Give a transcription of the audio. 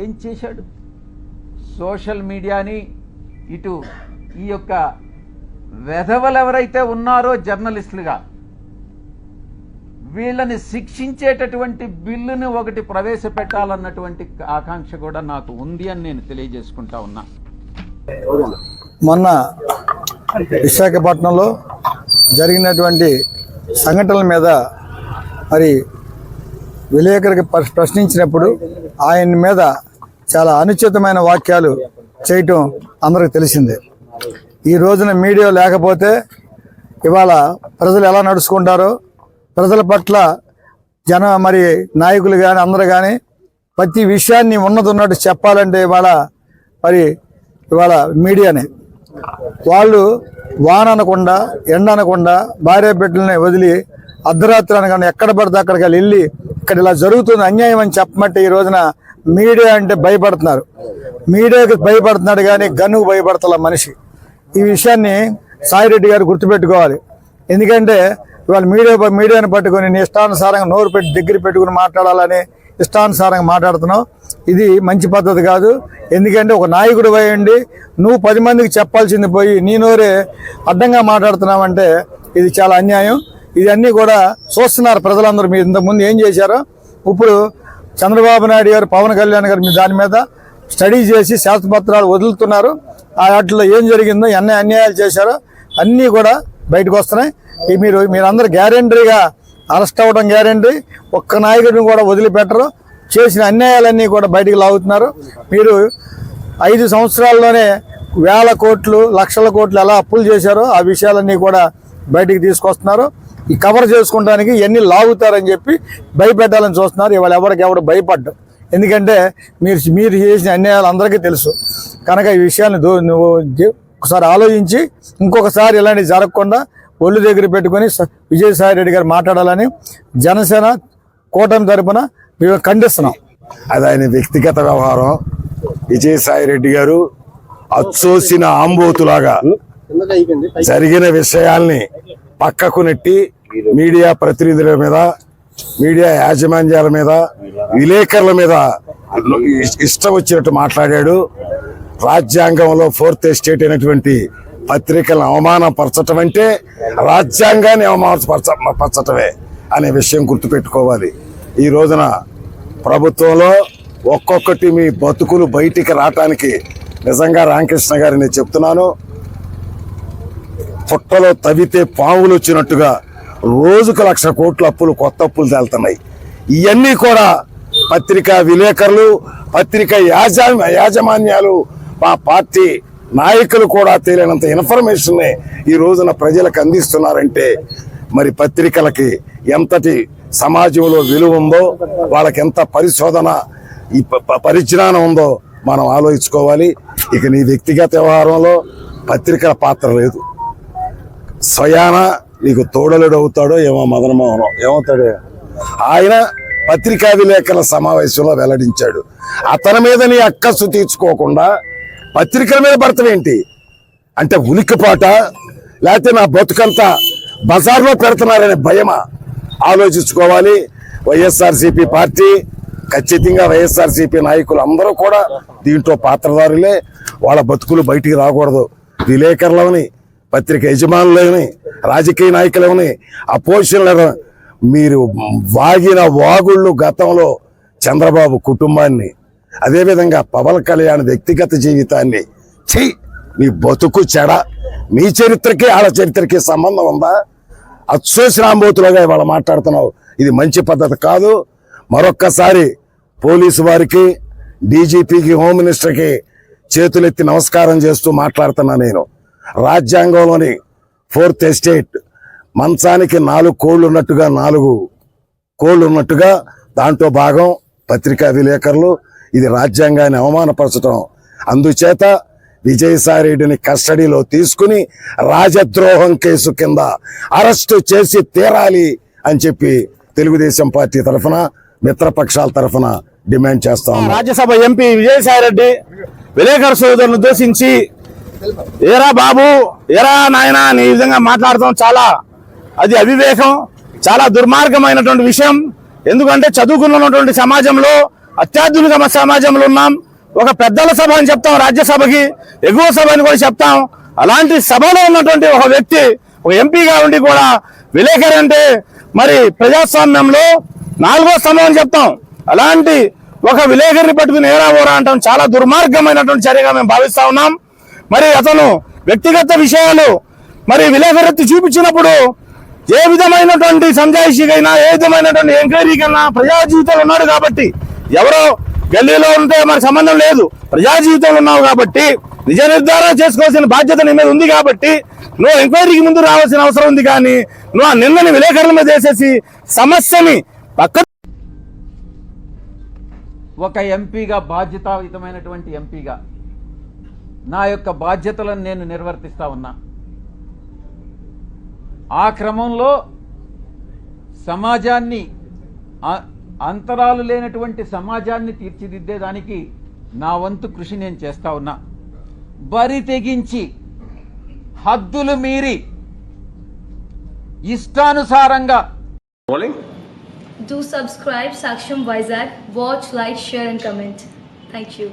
ఏం చేశాడు? సోషల్ మీడియాని ఇటు ఈ యొక్క వెధవలు ఎవరైతే ఉన్నారో జర్నలిస్టులుగా వీళ్ళని శిక్షించేటటువంటి బిల్లును ఒకటి ప్రవేశపెట్టాలన్నటువంటి ఆకాంక్ష కూడా నాకు ఉంది అని నేను తెలియజేసుకుంటా ఉన్నా. మొన్న విశాఖపట్నంలో జరిగినటువంటి సంఘటనల మీద మరి విలేకరికి ప్రశ్నించినప్పుడు ఆయన మీద చాలా అనుచితమైన వాక్యాలు చేయటం అందరికి తెలిసిందే. ఈ రోజున మీడియా లేకపోతే ఇవాళ ప్రజలు ఎలా నడుచుకుంటారో ప్రజల పట్ల జన మరి నాయకులు కానీ అందరూ కానీ ప్రతి విషయాన్ని ఉన్నది ఉన్నట్టు చెప్పాలంటే ఇవాళ మరి ఇవాళ మీడియానే. వాళ్ళు వాన అనకుండా ఎండ అనకుండా భార్య బిడ్డలని వదిలి అర్ధరాత్రి అనగానే ఎక్కడ పడితే అక్కడికి వెళ్ళి ఇక్కడ ఇలా జరుగుతుంది అన్యాయం అని చెప్పమంటే ఈ రోజున మీడియా అంటే భయపడుతున్నారు. మీడియాకి భయపడుతున్నాడు కానీ గన్నుకు భయపడతల మనిషి. ఈ విషయాన్ని సాయిరెడ్డి గారు గుర్తుపెట్టుకోవాలి. ఎందుకంటే ఇవాళ మీడియా మీడియాను పట్టుకొని నీ ఇష్టానుసారంగా నోరు పెట్టి దగ్గర పెట్టుకుని మాట్లాడాలని ఇష్టానుసారంగా మాట్లాడుతున్నావు. ఇది మంచి పద్ధతి కాదు. ఎందుకంటే ఒక నాయకుడు పోయండి నువ్వు పది మందికి చెప్పాల్సింది పోయి నీ నోరే అడ్డంగా మాట్లాడుతున్నావంటే ఇది చాలా అన్యాయం. ఇవన్నీ కూడా చూస్తున్నారు ప్రజలందరూ. మీరు ఇంతకుముందు ఏం చేశారో? ఇప్పుడు చంద్రబాబు నాయుడు గారు పవన్ కళ్యాణ్ గారు మీ దాని మీద స్టడీ చేసి శాస్త్రపత్రాలు వదులుతున్నారు. ఆ వాటిలో ఏం జరిగిందో ఎన్ని అన్యాయాలు చేశారో అన్నీ కూడా బయటకు వస్తున్నాయి. ఈ మీరు మీరందరూ గ్యారెంటరీగా అరెస్ట్ అవ్వడం గ్యారెంటీ. ఒక్క నాయకుడిని కూడా వదిలిపెట్టరు. చేసిన అన్యాయాలన్నీ కూడా బయటికి లాగుతున్నారు. మీరు ఐదు సంవత్సరాల్లోనే వేల కోట్లు లక్షల కోట్లు ఎలా అప్పులు చేశారో ఆ విషయాలన్నీ కూడా బయటికి తీసుకొస్తున్నారు. ఈ కవర్ చేసుకోవడానికి ఎన్ని లాగుతారని చెప్పి భయపెట్టాలని చూస్తున్నారు. ఇవాళ ఎవరికి ఎవరు భయపడ్డం. ఎందుకంటే మీరు మీరు చేసిన అన్యాయాలు అందరికీ తెలుసు. కనుక ఈ విషయాన్ని దో- ఒకసారి ఆలోచించి ఇంకొకసారి ఇలాంటివి జరగకుండా ఒళ్ళు దగ్గర పెట్టుకొని స- విజయసాయి రెడ్డి గారు మాట్లాడాలని జనసేన కూటమి తరపున మేము ఖండిస్తున్నాం. అది ఆయన వ్యక్తిగత వ్యవహారం. విజయసాయి రెడ్డి గారు అచ్చోసిన ఆంబోతులాగా జరిగిన విషయాల్ని పక్కకు నెట్టి మీడియా ప్రతినిధుల మీద మీడియా యాజమాన్యాల మీద విలేకరుల మీద ఇష్టం వచ్చినట్టు మాట్లాడాడు. రాజ్యాంగంలో ఫోర్త్ ఎస్టేట్ అయినటువంటి పత్రికలను అవమానపరచటం అంటే రాజ్యాంగాన్ని అవమానపరచ పరచటమే అనే విషయం గుర్తుపెట్టుకోవాలి. ఈ రోజున ప్రభుత్వంలో ఒక్కొక్కటి మీ బతుకులు బయటికి రావటానికి నిజంగా రామకృష్ణ గారిని నేను చెప్తున్నాను. పుట్టలో తవ్వితే పావులు వచ్చినట్టుగా రోజుకు లక్ష కోట్ల అప్పులు కొత్త అప్పులు తేలుతున్నాయి. ఇవన్నీ కూడా పత్రికా విలేకరులు పత్రికా యాజా యాజమాన్యాలు మా పార్టీ నాయకులు కూడా తేలినంత ఇన్ఫర్మేషన్ని ఈ రోజున ప్రజలకు అందిస్తున్నారంటే మరి పత్రికలకి ఎంతటి సమాజంలో విలువ ఉందో వాళ్ళకి ఎంత పరిశోధన ఈ ప- ప- పరిజ్ఞానం ఉందో మనం ఆలోచించుకోవాలి. ఇక నీ వ్యక్తిగత వ్యవహారంలో పత్రికల పాత్ర లేదు. స్వయాన నీకు తోడలుడు అవుతాడో ఏమో మదనమోహనం. ఏమవుతాడు? ఆయన పత్రికా విలేకరుల సమావేశంలో వెల్లడించాడు. అతని మీద నీ అక్కస్సు తీర్చుకోకుండా పత్రికల మీద పడతావేంటి అంటే ఉలిక్కిపాట లేకపోతే నా బతుకంతా బజార్లో పెడుతున్నారనే భయమా? ఆలోచించుకోవాలి. వైఎస్ఆర్సీపీ పార్టీ ఖచ్చితంగా వైఎస్ఆర్సీపీ నాయకులు అందరూ కూడా దీంట్లో పాత్రదారులే వాళ్ళ బతుకులు బయటికి రాకూడదు. విలేకరులని పత్రిక యజమానులని రాజకీయ నాయకులని అపోజిషన్లను మీరు వాగిన వాగుళ్ళు గతంలో చంద్రబాబు కుటుంబాన్ని అదేవిధంగా పవన్ కళ్యాణ్ వ్యక్తిగత జీవితాన్ని. ఛీ! మీ బతుకు చెడ. మీ చరిత్రకి వాళ్ళ చరిత్రకి సంబంధం ఉందా? అచ్చోసిరాంబోతులుగా ఇవాళ మాట్లాడుతున్నావు. ఇది మంచి పద్ధతి కాదు. మరొక్కసారి పోలీసు వారికి డీజీపీకి హోమ్ మినిస్టర్కి చేతులెత్తి నమస్కారం చేస్తూ మాట్లాడుతున్నా నేను. రాజ్యాంగంలోని ఫోర్త్ ఎస్టేట్ మంచానికి నాలుగు కోళ్ళు ఉన్నట్టుగా నాలుగు కోళ్ళు ఉన్నట్టుగా దాంట్లో భాగం పత్రికా విలేకరులు. ఇది రాజ్యాంగాన్ని అవమానపరచడం అందుచేత విజయసాయిరెడ్డిని కస్టడీలో తీసుకుని రాజద్రోహం కేసు కింద అరెస్టు చేసి తీరాలి అని చెప్పి తెలుగుదేశం పార్టీ తరఫున మిత్రపక్షాల తరఫున డిమాండ్ చేస్తా ఉన్నాం. రాజ్యసభ ఎంపీ విజయసాయిరెడ్డి విలేకరు సోదరులను ఉద్దేశించి ఏరా బాబు ఏరా నాయనా నీ ఈ విధంగా మాట్లాడటం చాలా అది అవివేకం చాలా దుర్మార్గమైనటువంటి విషయం. ఎందుకంటే చదువుకున్నటువంటి సమాజంలో అత్యాధునిక సమాజంలో ఉన్నాం. ఒక పెద్దల సభ అని చెప్తాం రాజ్యసభకి ఎగువ సభ అని కూడా చెప్తాం. అలాంటి సభలో ఉన్నటువంటి ఒక వ్యక్తి ఒక ఎంపీగా ఉండి కూడా విలేకరి అంటే మరి ప్రజాస్వామ్యంలో నాలుగో స్తంభం అని చెప్తాం. అలాంటి ఒక విలేకరిని పట్టుకుని ఏరా ఓరా అంటాం. చాలా దుర్మార్గమైనటువంటి చర్యగా మేము భావిస్తా ఉన్నాం. మరి అతను వ్యక్తిగత విషయాలు మరి విలేకరెత్తి చూపించినప్పుడు ఏ విధమైనటువంటి సంజాయిషికైనా ఏ విధమైనటువంటి ఎంక్వైరీకైనా ప్రజా జీవితంలో ఉన్నాడు కాబట్టి ఎవరో గల్లీలో ఉంటే మరి సంబంధం లేదు. ప్రజా జీవితంలో ఉన్నావు కాబట్టి నిజ నిర్ధారణ చేసుకోవాల్సిన బాధ్యత నీ మీద ఉంది కాబట్టి నువ్వు ఎంక్వైరీకి ముందు రావాల్సిన అవసరం ఉంది కానీ నువ్వు ఆ నిన్నని విలేకరుల మీద వేసేసి సమస్యని పక్క ఒక ఎంపీగా బాధ్యతాయుతమైనటువంటి ఎంపీగా నా యొక్క బాధ్యతలను నేను నిర్వర్తిస్తా ఉన్నా ఆ క్రమంలో సమాజాన్ని అంతరాలు లేనటువంటి సమాజాన్ని తీర్చిదిద్దేదానికి నా వంతు కృషి నేను చేస్తా ఉన్నా బరి తెగించి హద్దులు మీరి ఇష్టానుసారంగా Do subscribe Saksham Vizag. Watch, like, share, and comment. Thank you.